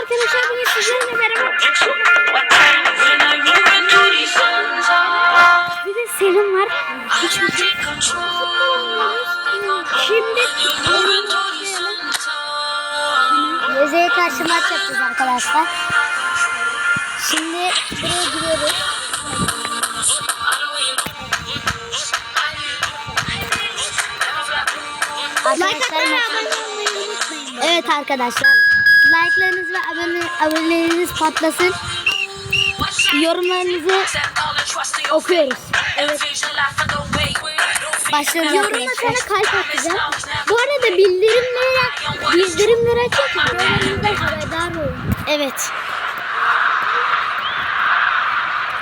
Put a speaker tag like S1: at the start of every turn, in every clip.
S1: arkadaşlar bugün sizlerle beraber bir de Selim var. Şimdi
S2: Rize'ye karşı maç yapacağız arkadaşlar. Şimdi buraya giriyoruz. Arkadaşlar Evet arkadaşlar. Like'larınız ve abone, aboneleriniz patlasın. Yorumlarınızı okuyoruz. Evet.
S1: Yorumla sana
S2: arkadaşlar.
S1: kalp atacağım. Bu arada bildirimleri bildirimleri açın ki videolarımızdan haberdar olun.
S2: Evet.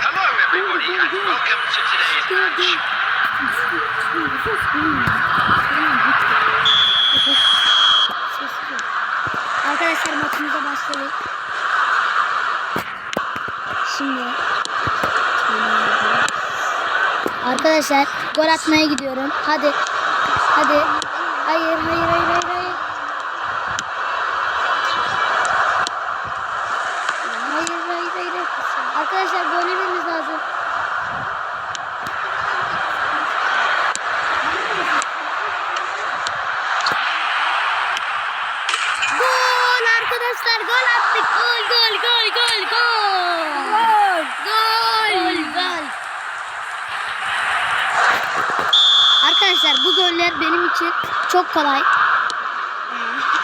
S3: Hello, everybody, and welcome to today's match.
S2: Arkadaşlar Şimdi Arkadaşlar gol atmaya gidiyorum. Hadi. Hadi. Hayır, hayır, hayır. Hayır, hayır, hayır. hayır. Arkadaşlar gol yememiz lazım. Gol arkadaşlar gol attık. Gol gol gol gol gol. Gol. Gol. Goller benim için çok kolay.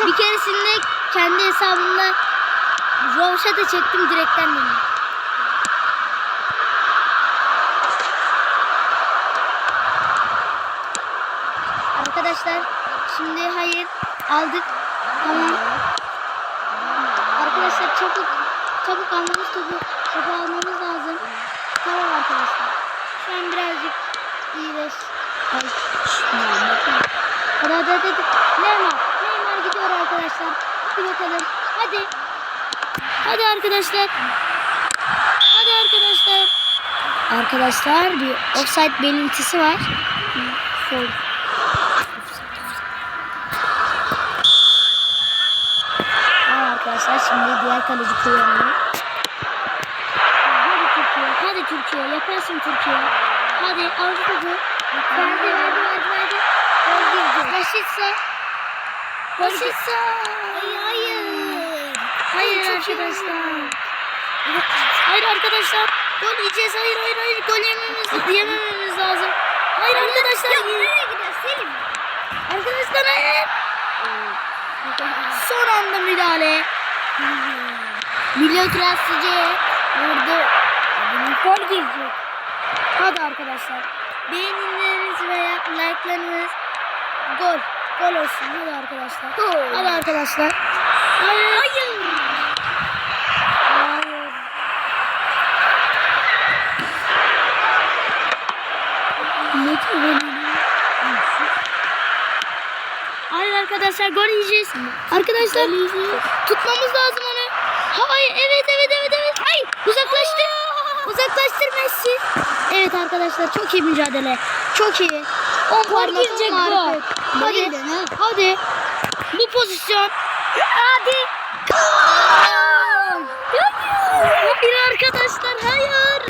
S2: Bir keresinde kendi hesabımda Roşat'a çektim direkten döndüm. Arkadaşlar şimdi hayır aldık. Tamam. Arkadaşlar çabuk çabuk almamız topu topu almamız lazım. Tamam arkadaşlar. Şu an birazcık iyileş. Ay. Hadi hadi hadi. Neymar. Neymar gidiyor arkadaşlar. Hadi bakalım. Hadi. Hadi arkadaşlar. Hadi arkadaşlar. Arkadaşlar bir offside belirtisi var. Sol. Arkadaşlar şimdi diğer kaleci kullanıyor. Hadi Türkiye, hadi Türkiye, yaparsın Türkiye. Hadi al topu. Verdi, verdi, verdi, verdi. Gol girdi. Raşitsa. Raşitsa. Hayır, hayır. Hayır arkadaşlar. Hayır arkadaşlar. Gol yiyeceğiz. Hayır, hayır, hayır. Gol yememiz, yemememiz lazım. Hayır arkadaşlar.
S1: Ya nereye gidiyor Selim?
S2: Arkadaşlar hayır. Son anda müdahale. Milyon Krasici vurdu. Gol girecek. Hadi arkadaşlar. Beğenileriniz veya like'larınız gol. Gol olsun. Hadi arkadaşlar.
S1: Gol.
S2: Hadi arkadaşlar. Hayır.
S1: Hayır.
S2: Hayır. Ne diyor Hayır arkadaşlar gol yiyeceğiz. Arkadaşlar tutmamız lazım onu. Hayır evet evet evet evet. Hayır uzaklaştır. Uzaklaştır Messi. Evet arkadaşlar çok iyi mücadele. Çok iyi. 10 parmak
S1: girecek bu.
S2: Hadi. Hadi. Bu pozisyon. Hadi. Hayır arkadaşlar hayır.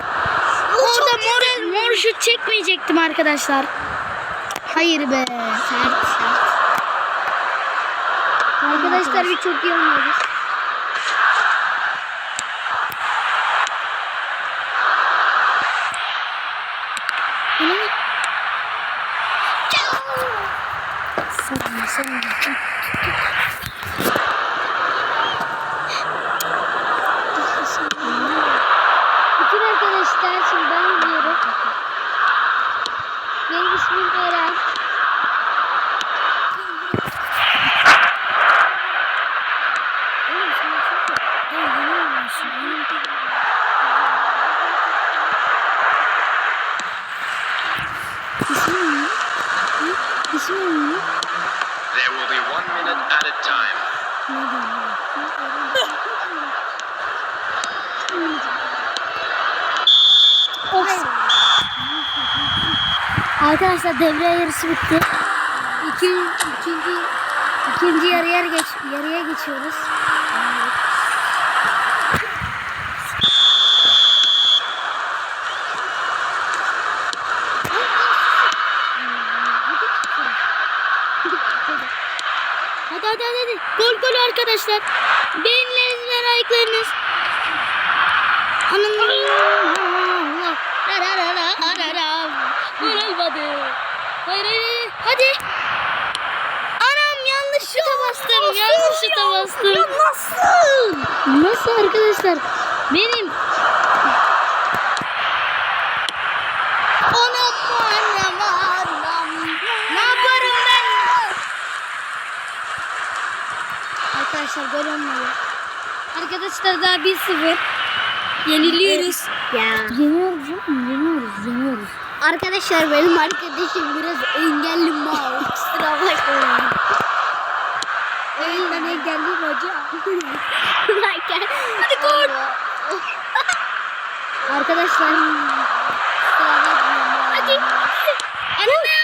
S2: Orada mor, mor şut çekmeyecektim arkadaşlar. Hayır be.
S1: Sert sert.
S2: Arkadaşlar bir çok iyi oynuyoruz. Ana. Sen, sen, sen. Bütün arkadaşlar şimdi ben oynuyorum. Benim ismim Eren. Oğlum sen çok ya yeni oynuyorsun. Benim de... İsmin ne? Hı? İsmin ne?
S3: There will be one minute at a time.
S2: Arkadaşlar devre yarısı bitti. İki, ikinci ikinci yarıya geç yarıya geçiyoruz. Hadi hadi hadi. Gol gol arkadaşlar. Beğenileriniz ve like'larınız. Anam. Hayır hayır. Hadi. Anam yanlış şuta bastım. Yanlış şuta bastım.
S1: nasıl?
S2: Nasıl arkadaşlar? Benim Anam anam anam. Ne yaparım ben? Arkadaşlar gol olmadı. Arkadaşlar daha 1-0. Yeniliyoruz.
S1: Ya.
S2: Yeniyoruz oğlum, yeniyoruz, yeniyoruz.
S1: Arkadaşlar benim arkadaşım biraz engelli mal. Kusura bakmayın. Ben engelliyim hocam. Hadi gol.
S2: Arkadaşlar
S1: Hadi.
S2: Anam.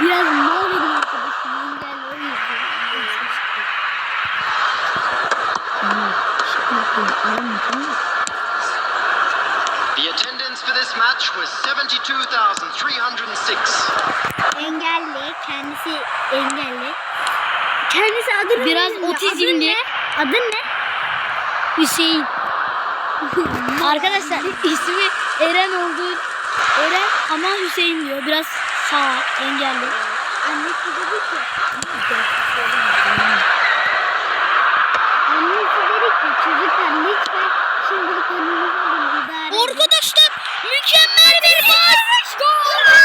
S1: Biraz mal benim arkadaşım engelli o yüzden.
S3: The attendance for this match was 72,306.
S1: Engelli. Kendisi engelli. Kendisi adını
S2: Biraz
S1: bilmiyor.
S2: otizmli.
S1: Adın ne? Adın ne?
S2: Hüseyin. Arkadaşlar ismi Eren olduğu Eren ama Hüseyin diyor. Biraz sağ engelli.
S1: Annesi dedi ki. Annesi dedi ki çocuklar lütfen şimdilik önünüzü alın idare edin."
S2: Arkadaşlar mükemmel bir pas. Gol!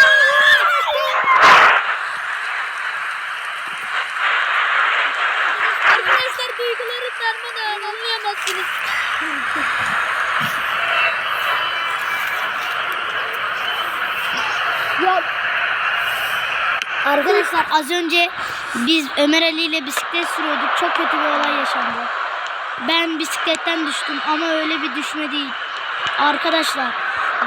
S2: Arkadaşlar duyguları darmadağın anlayamazsınız.
S1: Ya
S2: Arkadaşlar az önce biz Ömer Ali ile bisiklet sürüyorduk. Çok kötü bir olay yaşandı. Ben bisikletten düştüm ama öyle bir düşme değil. Arkadaşlar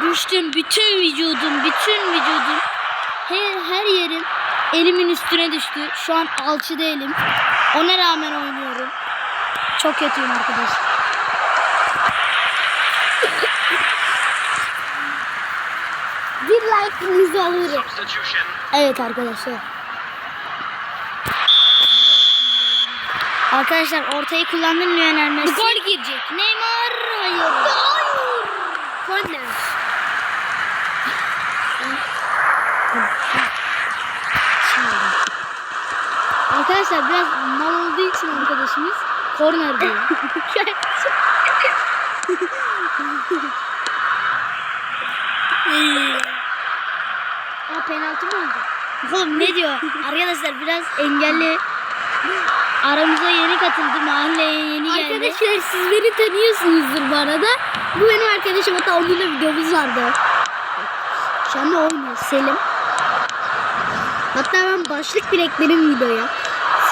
S2: düştüm bütün vücudum, bütün vücudum her, her yerim elimin üstüne düştü. Şu an alçıda elim. Ona rağmen oynuyorum. Çok kötüyüm arkadaşlar.
S1: bir like'ınızı alırım.
S2: Evet arkadaşlar. Arkadaşlar ortayı kullandım Lionel Messi. Gol girecek. Neymar hayır.
S1: Korner.
S2: Arkadaşlar biraz mal olduğu için arkadaşımız korner diyor.
S1: Aa penaltı mı oldu?
S2: Oğlum ne diyor? Arkadaşlar biraz engelli aramıza yeni katıldı. Mahalleye yeni geldi.
S1: Arkadaşlar siz beni tanıyorsunuzdur bu arada. Bu benim arkadaşım hatta onunla videomuz vardı. Şu anda oynuyor Selim. Hatta ben başlık bile ekledim videoya.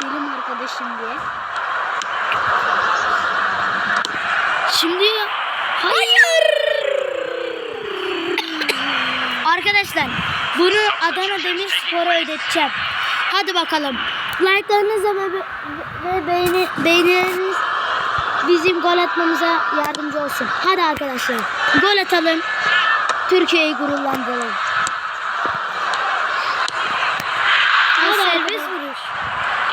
S1: Selim arkadaşım diye.
S2: Şimdi hayır. Arkadaşlar bunu Adana Demirspor'a ödeteceğim. Hadi bakalım.
S1: Like'larınızla ve, ve, beğeni, beğenileriniz
S2: Bizim gol atmamıza yardımcı olsun. Hadi arkadaşlar. Gol atalım. Türkiye'yi gururlandıralım.
S1: Serbest vuruş.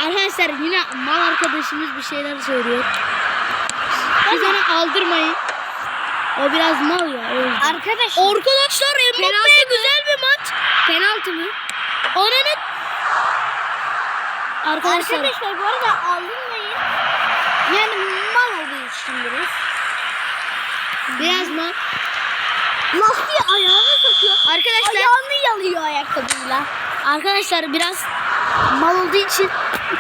S2: Arkadaşlar yine mal arkadaşımız bir şeyler söylüyor. Siz onu aldırmayın. O biraz mal ya.
S1: Arkadaşlar.
S2: Arkadaşlar Mbappe'ye güzel bir maç.
S1: penaltı mı?
S2: Onun Arkadaşlar,
S1: Arkadaşlar bu arada aldırmayın. Yani mal olduğu için biraz.
S2: biraz mal.
S1: Lastiği ayağına sokuyor.
S2: Arkadaşlar
S1: Ayağını yalıyor ayakkabıyla.
S2: Arkadaşlar biraz mal olduğu için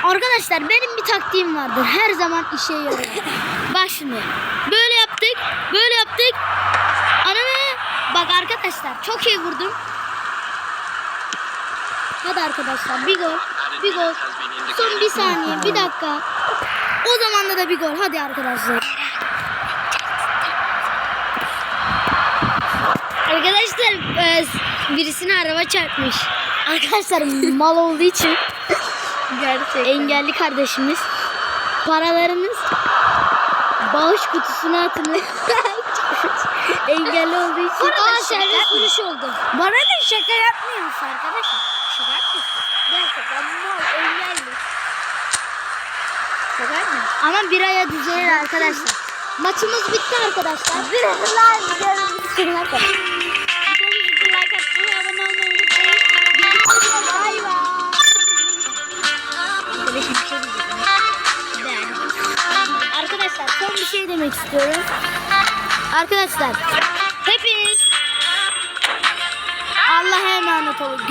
S2: arkadaşlar benim bir taktiğim vardır. Her zaman işe yarıyor. Bak şimdi. Böyle yaptık. Böyle yaptık. Ananı bak arkadaşlar çok iyi vurdum. Hadi arkadaşlar bir gol. Bir gol. Son bir saniye bir dakika. O zaman da bir gol. Hadi arkadaşlar. Arkadaşlar e, birisine araba çarpmış. Arkadaşlar mal olduğu için
S1: Gerçekten.
S2: engelli kardeşimiz paralarınız bağış kutusuna atınız. engelli olduğu için. Aa,
S1: şaka
S2: serbest vuruş oldu.
S1: Bana da şaka yapmıyormuş arkadaşlar. Şaka yapmıyorsun. Gerçekten mal engelli. Şaka yapma.
S2: Ama bir aya düzelir arkadaşlar. Maçımız bitti arkadaşlar.
S1: Videolar videoları bitirmek Videomuzu like atmayı, abone olmayı unutmayın. Görüşürüz. Bay bay.
S2: Arkadaşım bir şey diyeceğim. Arkadaşlar son bir şey demek istiyorum. Arkadaşlar hepiniz Allah'a emanet olun. Görüşürüz.